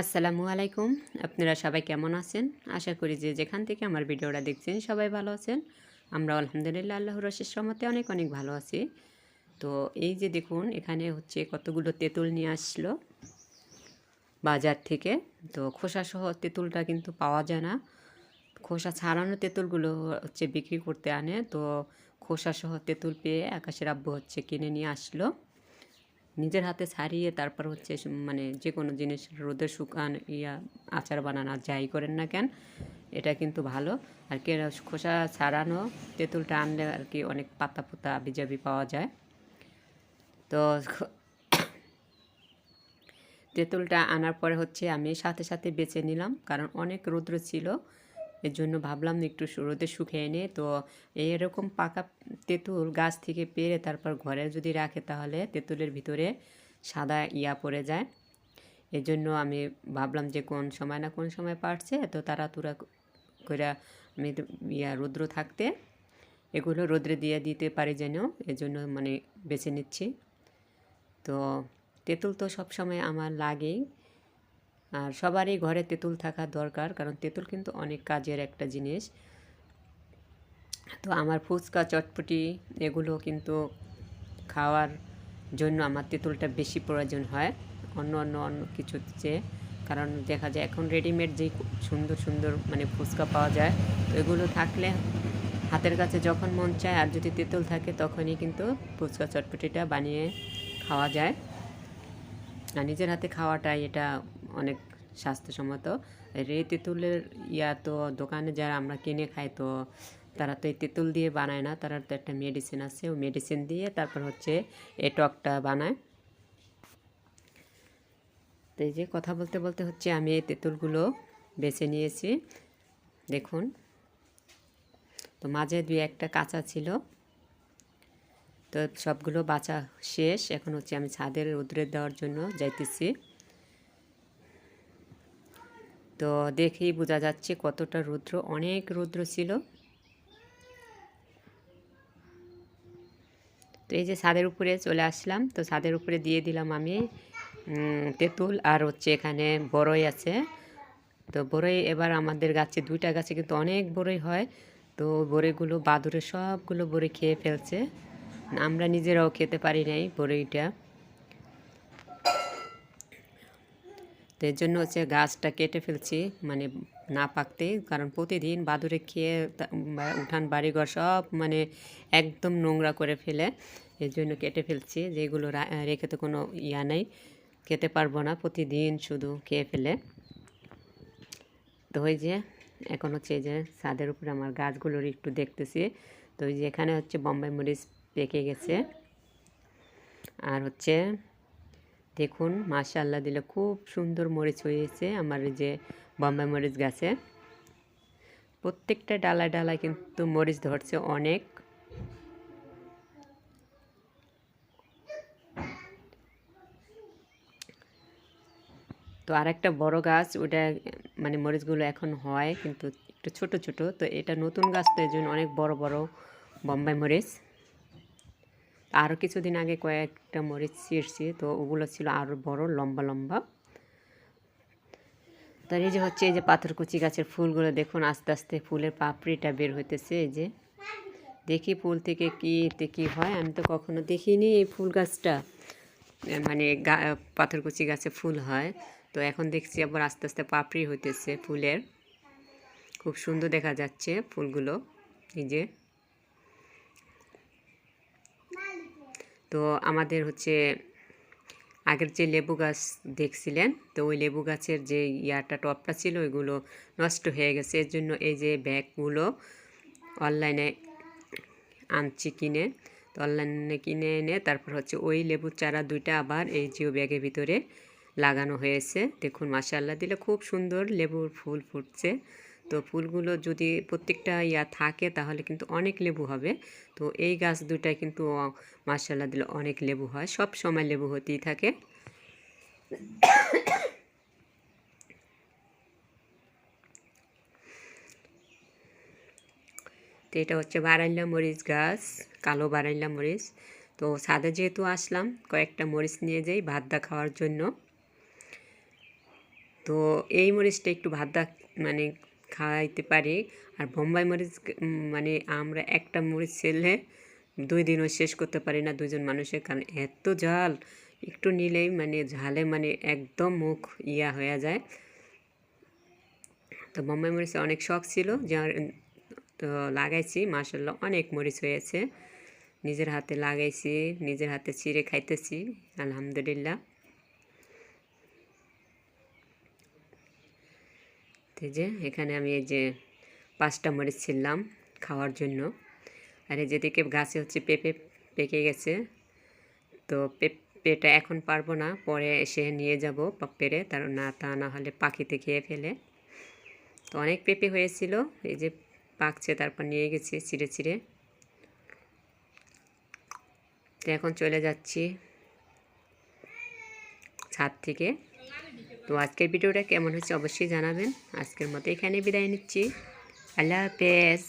আসসালামু আলাইকুম। আপনারা সবাই কেমন আছেন? আশা করি যে যেখান থেকে আমার ভিডিওটা দেখছেন সবাই ভালো আছেন। আমরা আলহামদুলিল্লাহ আল্লাহর রশের সম্মতে অনেক অনেক ভালো আছি। তো এই যে দেখুন, এখানে হচ্ছে কতগুলো তেঁতুল নিয়ে আসলো বাজার থেকে। তো খোসাসহ তেঁতুলটা কিন্তু পাওয়া যায় না। খোসা ছাড়ানো তেঁতুলগুলো হচ্ছে বিক্রি করতে আনে। তো খোসাসহ তেঁতুল পেয়ে আকাশের আব্বু হচ্ছে কিনে নিয়ে আসলো। নিজের হাতে ছাড়িয়ে তারপর হচ্ছে মানে যে কোনো জিনিস, রোদে শুকান, ইয়া, আচার বানান, আর যাই করেন না কেন, এটা কিন্তু ভালো। আর কি খোসা ছাড়ানো তেঁতুলটা আনলে আর কি অনেক পাতা পোতা বিজাবি পাওয়া যায়। তো তেঁতুলটা আনার পরে হচ্ছে আমি সাথে সাথে বেছে নিলাম, কারণ অনেক রৌদ্র ছিল। এর জন্য ভাবলাম একটু রোদে শুকিয়ে নে। তো এরকম পাকা তেঁতুল গাছ থেকে পেরে তারপর ঘরে যদি রাখে তাহলে তেঁতুলের ভিতরে সাদা ইয়া পড়ে যায়। এই জন্য আমি ভাবলাম যে কোন সময় না কোন সময় পারছে। তো তাড়াতুড়া করে আমি ইয়া রৌদ্র থাকতে এগুলো রোদ্রে দিয়ে দিতে পারি যেন এজন্য মানে বেছে নিচ্ছি। তো তেঁতুল তো সবসময় আমার লাগেই। আর সবারই ঘরে তেঁতুল থাকা দরকার, কারণ তেঁতুল কিন্তু অনেক কাজের একটা জিনিস। তো আমার ফুচকা, চটপটি এগুলো কিন্তু খাওয়ার জন্য আমার তেঁতুলটা বেশি প্রয়োজন হয়, অন্য অন্য অন্য কিছুর চেয়ে কারণ দেখা যায় এখন রেডিমেড যেই সুন্দর সুন্দর মানে ফুচকা পাওয়া যায়, তো এগুলো থাকলে হাতের কাছে যখন মন চায় আর যদি তেঁতুল থাকে তখনই কিন্তু ফুচকা, চটপটিটা বানিয়ে খাওয়া যায়। আর নিজের হাতে খাওয়াটাই এটা অনেক স্বাস্থ্যসম্মত। আর এই তেঁতুলের ইয়া তো দোকানে যারা আমরা কিনে খাই তো তারা তো এই তেঁতুল দিয়ে বানায় না, তারা তো একটা মেডিসিন আছে। ও মেডিসিন দিয়ে তারপর হচ্ছে এই টকটা বানায়। তো এই যে কথা বলতে বলতে হচ্ছে আমি এই তেঁতুলগুলো বেছে নিয়েছি। দেখুন, তো মাঝে দুই একটা কাঁচা ছিল। তো সবগুলো বাঁচা শেষ। এখন হচ্ছে আমি ছাদের রোদ্রে দেওয়ার জন্য যাইতেছি। তো দেখেই বোঝা যাচ্ছে কতটা রৌদ্র, অনেক রৌদ্র ছিল। তো এই যে ছাদের উপরে চলে আসলাম, তো ছাদের উপরে দিয়ে দিলাম আমি তেঁতুল আর হচ্ছে এখানে বড়ই আছে। তো বড়ই এবার আমাদের গাছে, দুইটা গাছে কিন্তু অনেক বড়ই হয়। তো বড়ইগুলো বাদুরে সবগুলো বড়ই খেয়ে ফেলছে। আমরা নিজেরাও খেতে পারি নাই বড়ইটা। তো এর জন্য হচ্ছে গাছটা কেটে ফেলছি মানে না পাকতেই কারণ প্রতিদিন বাদুরে খেয়ে উঠান, বাড়িঘর সব মানে একদম নোংরা করে ফেলে, এর জন্য কেটে ফেলছি, যেগুলো রেখে তো কোনো ইয়া নেই, খেতে পারব না প্রতিদিন শুধু খেয়ে ফেলে। তো ওই যে, এখন হচ্ছে যে ছাদের উপরে আমার গাছগুলোর একটু দেখতেছি, তো ওই যে এখানে হচ্ছে বম্বাই মরিচ পেকে গেছে, আর হচ্ছে দেখুন মাশাল্লাহ দিলে খুব সুন্দর মরিচ হয়েছে আমার যে বম্বাই মরিচ গাছে। প্রত্যেকটা ডালায় ডালায় কিন্তু মরিচ ধরছে অনেক। তো আরেকটা বড় গাছ, ওটা মানে মরিচগুলো এখন হয় কিন্তু একটু ছোট ছোট, তো এটা নতুন গাছ তো এই জন্য অনেক বড় বড় বম্বাই মরিচ। আরও কিছুদিন আগে কয়েকটা মরিচ ছিঁড়ছি, তো ওগুলো ছিল আরও বড়, লম্বা লম্বা। তার এই যে হচ্ছে, এই যে পাথরকুচি গাছের ফুলগুলো দেখুন, আস্তে আস্তে ফুলের পাপড়িটা বের হইতেছে, এই যে। দেখি ফুল থেকে কী, এতে কী হয়, আমি তো কখনো দেখিনি এই ফুল গাছটা। মানে গা পাথরকুচি গাছে ফুল হয়, তো এখন দেখছি আবার আস্তে আস্তে পাপড়ি হইতেছে ফুলের। খুব সুন্দর দেখা যাচ্ছে ফুলগুলো, এই যে। তো আমাদের হচ্ছে আগের যে লেবু গাছ দেখছিলেন, তো ওই লেবু গাছের যে ইয়াটা, টপটা ছিল, ওইগুলো নষ্ট হয়ে গেছে। এর জন্য এই যে ব্যাগগুলো অনলাইনে আনছি কিনে, তো অনলাইনে কিনে এনে তারপর হচ্ছে ওই লেবুর চারা দুইটা আবার এই জিও ব্যাগের ভিতরে লাগানো হয়েছে। দেখুন মাসা আল্লাহ দিলে খুব সুন্দর লেবুর ফুল ফুটছে। তো ফুলগুলো যদি প্রত্যেকটা ইয়া থাকে তাহলে কিন্তু অনেক লেবু হবে। তো এই গাছ দুটায় কিন্তু মাশাল্লাহ দিলে অনেক লেবু হয়, সব সময় লেবু হতেই থাকে। তো এটা হচ্ছে বারাইল্লা মরিচ গাছ, কালো বারাইল্লা মরিচ। তো ছাদে যেহেতু আসলাম, কয়েকটা মরিচ নিয়ে যাই ভাতটা খাওয়ার জন্য। তো এই মরিচটা একটু ভাত দা মানে খাইতে পারি। আর বোম্বাই মরিচ মানে আমরা একটা মরিচ ছেলে দুই দিনও শেষ করতে পারি না দুজন মানুষের। কারণ এত ঝাল, একটু নিলেই মানে ঝালে মানে একদম মুখ ইয়া হয়ে যায়। তো বোম্বাই মরিচে অনেক শখ ছিল, যার, তো লাগাইছি মাসাল্লাহ অনেক মরিচ হয়েছে। নিজের হাতে লাগাইছি, নিজের হাতে চিড়ে খাইতেছি, আলহামদুলিল্লাহ। এই যে এখানে আমি এই যে পাঁচটা মরিচ ছিললাম খাওয়ার জন্য। আর এই যেদিকে গাছে হচ্ছে পেঁপে পেকে গেছে, তো পেঁপেটা এখন পারব না, পরে এসে নিয়ে যাব পেরে তার না তা না হলে পাখিতে খেয়ে ফেলে। তো অনেক পেঁপে হয়েছিল, এই যে পাকছে, তারপর নিয়ে গেছি ছিঁড়ে ছিঁড়ে। তো এখন চলে যাচ্ছি ছাদ থেকে। তো আজকের ভিডিওটা কেমন হচ্ছে অবশ্যই জানাবেন। আজকের মতো এখানে বিদায় নিচ্ছি। আল্লাহ হাফেজ।